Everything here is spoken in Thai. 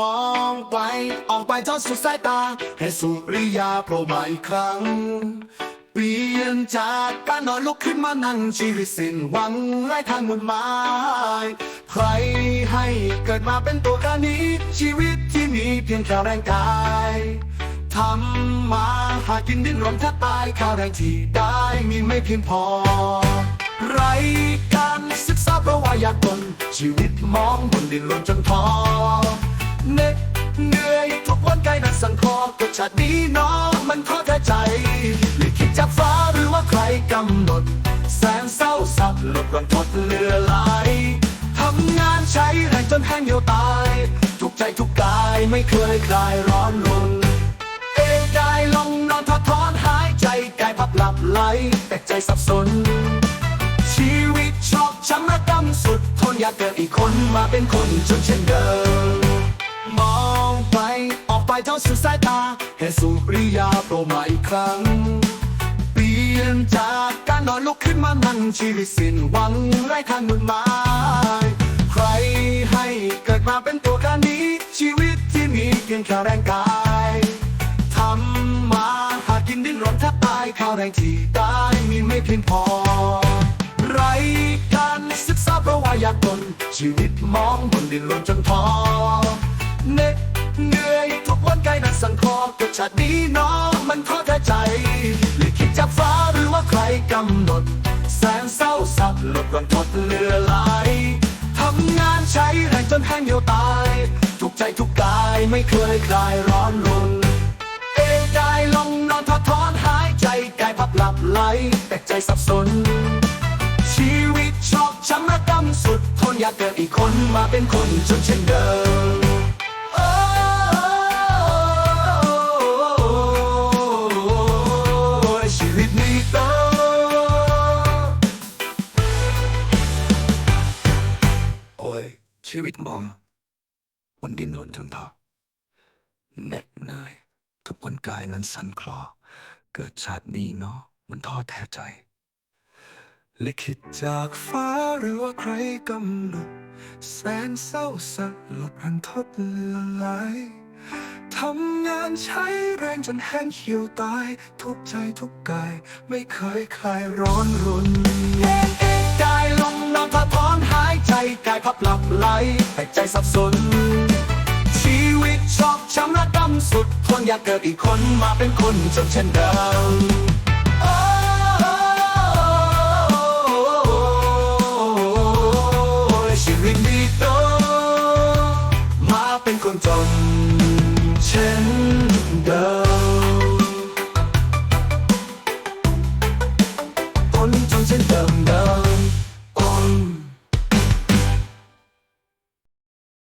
มองไป ออกไปทอดสุดสายตา ให้สุริยาโผล่มาอีกครั้ง เปลี่ยนจากการนอนลุกขึ้นมานั่งชีวิตสิ้นหวังไร้ทางมุ่นหมายใครให้เกิดมาเป็นตัวการนี้ ชีวิตที่มีเพียงแค่แรงกายทำมาหากินดิ้นรนแทบตายข้าวแรงที่ได้มีไม่เพียงพอ ไรการศึกษาเพราะว่ายากจนชีวิตมองบนดินรนจนพอาตินี้น้องมันท้อแท้ใจลิขิตจากฟ้าหรือว่าใครกำหนด แสนเศร้าสับหลบรันทดเลือไหลทำงานใช้แรงจนแห้งเหี่ยวตาย ทุกใจทุกกายไม่เคยคลายร้อนรนเอกกายลงนอนทอดถอนหายใจกายพับหลับไหลแต่ใจสับสน ชีวิตชอกช้ำและกำสุดทนอยากเกิดอีกคนมาเป็นคนจนเช่นเดิมมอง ไปเท่าสุดสายตาเห็นสุริยาโผล่มาอีกครั้ง เปลี่ยนจากการนอนลุกขึ้นมานั่งชีวิตสิ้นหวังไร้ทางมุ่นหมายใครให้เกิดมาเป็นตัวการนี้ ชีวิตที่มีเพียงแค่แรงกายทำมาหากินดิ้นรนแทบตายข้าวแรงที่ได้มีไม่เพียงพอ ไรการศึกษาเพราะว่ายากจนชีวิตมองบนดินรนจนพอเน็ดเนื่ กับชาตินี้น้องมันท้อแท้ใจลิขิตจากฟ้าหรือว่าใครกำหนด แสนเศร้าสับหลบรันทดเลือไหลทำงานใช้แรงจนแห้งเหี่ยวตาย ทุกใจทุกกายไม่เคยคลายร้อนรนเอกกายลงนอนทอดถอนหายใจกายพับหลับไหลแต่ใจสับสน ชีวิตชอกช้ำและกำสุดทนอยากเกิดอีกคนมาเป็นคนจนเช่นเดิม ชีวิตมองบนดินรนทนทอเหน็ดเหนื่อยทุกวันกายนั้นสั่นคลอ เกิดชาตินี้เนาะมันท้อแท้ใจลิขิตจากฟ้าหรือว่าใครกำหนดแสนเศร้าสักหลบรันทดเลือไหลทำงานใช้แรงจนแห้งเหี่ยวตาย ทุกใจทุกกาย ไม่เคยคลายร้อนรน กายพับหลับไหลแต่ใจสับสน ชีวิตชอบช้ำระดำสุดทนอยากเกิดอีกคนมาเป็นคนจนเช่นเดิมชีวิตดีโตมาเป็นคนจนเช่นเดิมจนเช่นเดิมเดิม